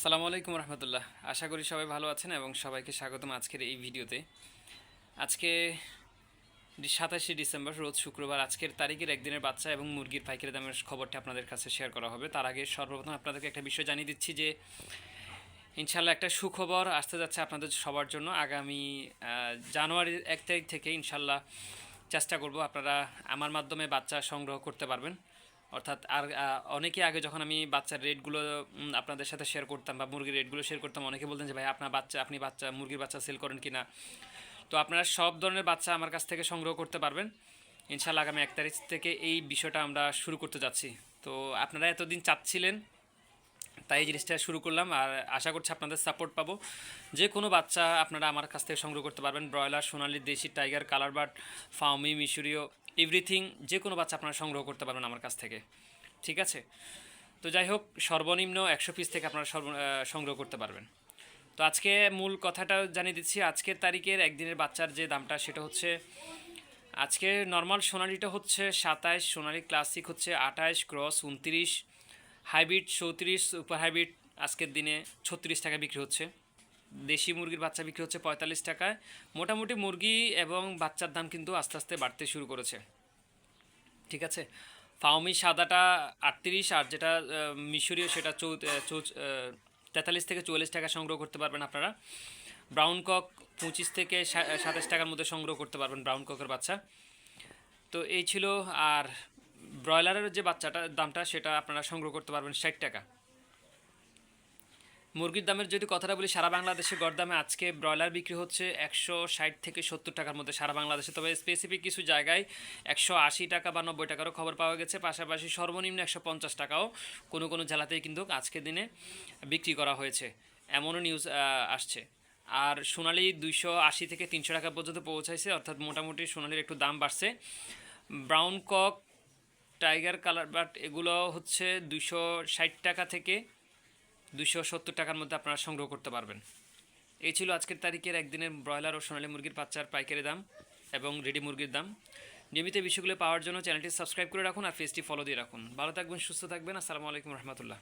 আসসালামু আলাইকুম রহমতুল্লাহ। আশা করি সবাই ভালো আছেন এবং সবাইকে স্বাগতম আজকের এই ভিডিওতে। আজকে সাতাশে ডিসেম্বর, রোজ শুক্রবার, আজকের তারিখের একদিনের বাচ্চা এবং মুরগির পাইকারি দামের খবরটা আপনাদের কাছে শেয়ার করা হবে। তার আগে সর্বপ্রথম আপনাদেরকে একটা বিষয় জানিয়ে দিচ্ছি যে ইনশাল্লাহ একটা সুখবর আসতে যাচ্ছে আপনাদের সবার জন্য। আগামী জানুয়ারির এক তারিখ থেকে ইনশাল্লাহ চেষ্টা করব আপনারা আমার মাধ্যমে বাচ্চা সংগ্রহ করতে পারবেন। অর্থাৎ আর অনেকে আগে যখন আমি বাচ্চার রেটগুলো আপনাদের সাথে শেয়ার করতাম বা মুরগির রেটগুলো শেয়ার করতাম, অনেকে বলতেন যে, ভাই আপনার বাচ্চা, আপনি বাচ্চা, মুরগির বাচ্চা সেল করেন কিনা? তো আপনারা সব ধরনের বাচ্চা আমার কাছ থেকে সংগ্রহ করতে পারবেন। ইনশাল্লাহ আগামী এক তারিখ থেকে এই বিষয়টা আমরা শুরু করতে যাচ্ছি। তো আপনারা এতদিন চাচ্ছিলেন, তাই জিনিসটা শুরু করলাম। আর আশা করছি আপনাদের সাপোর্ট পাবো। যে কোনো বাচ্চা আপনারা আমার কাছ থেকে সংগ্রহ করতে পারবেন। ব্রয়লার, সোনালি, দেশি টাইগার কালার বার্ড ফাউমি মিশরীয় এভরিথিং, যে কোনো বাচ্চা আপনারা সংগ্রহ করতে পারবেন আমার কাছ থেকে। ঠিক আছে? তো যাই হোক, সর্বনিম্ন একশো পিস থেকে আপনারা সর্ব সংগ্রহ করতে পারবেন। তো আজকে মূল কথাটা জানিয়ে দিচ্ছি, আজকের তারিখের একদিনের বাচ্চার যে দামটা সেটা হচ্ছে, আজকে নর্মাল সোনালিটা হচ্ছে সাতাইশ, সোনালি ক্লাসিক হচ্ছে আঠাইশ ক্রস উনত্রিশ হাইব্রিড চৌত্রিশ সুপার হাইব্রিড আজকের দিনে ছত্রিশ টাকা বিক্রি হচ্ছে। দেশি মুরগির বাচ্চা বিক্রি হচ্ছে পঁয়তাল্লিশ টাকায়। মোটামুটি মুরগি এবং বাচ্চার দাম কিন্তু আস্তে আস্তে বাড়তে শুরু করেছে। ঠিক আছে? ফাউমি সাদাটা আটত্রিশ, আর যেটা মিশরীয় সেটা চৌ চৌ তেতাল্লিশ থেকে চুয়াল্লিশ টাকা সংগ্রহ করতে পারবেন আপনারা। ব্রাউন কক পঁচিশ থেকে সাতাশ টাকার মধ্যে সংগ্রহ করতে পারবেন ব্রাউন ককের বাচ্চা। তো এই ছিল, আর ব্রয়লারের যে বাচ্চাটা দামটা সেটা আপনারা সংগ্রহ করতে পারবেন ষাট টাকা। মুরগির দামের যদি কথাটা বলি, সারা বাংলাদেশে গড় দামে আজকে ব্রয়লার বিক্রি হচ্ছে একশো ষাট থেকে সত্তর টাকার মধ্যে সারা বাংলাদেশে। তবে স্পেসিফিক কিছু জায়গায় একশো আশি টাকা বা নব্বই টাকারও খবর পাওয়া গেছে। পাশাপাশি সর্বনিম্ন একশো পঞ্চাশ টাকাও কোনো কোনো জেলাতেই কিন্তু আজকের দিনে বিক্রি করা হয়েছে। এমনও নিউজ আসছে। আর সোনালি দুইশো আশি থেকে তিনশো টাকা পর্যন্ত পৌঁছাইছে, অর্থাৎ মোটামুটি সোনালির একটু দাম বাড়ছে। Brown cock, tiger colour, but এগুলো হচ্ছে দুশো ষাট টাকা থেকে দুশো সত্তর টাকার মধ্যে আপনারা সংগ্রহ করতে পারবেন। এই ছিল আজকের তারিখের একদিনের ব্রয়লার ও সোনালী মুরগির বাচ্চার পাইকারি দাম এবং রেডি মুরগির দাম। নিয়মিত বিষয়গুলো পাওয়ার জন্য চ্যানেলটি সাবস্ক্রাইব করে রাখুন আর পেজটি ফলো দিয়ে রাখুন। ভালো থাকবেন, সুস্থ থাকবেন। আসসালামু আলাইকুম রহমতুল্লাহ।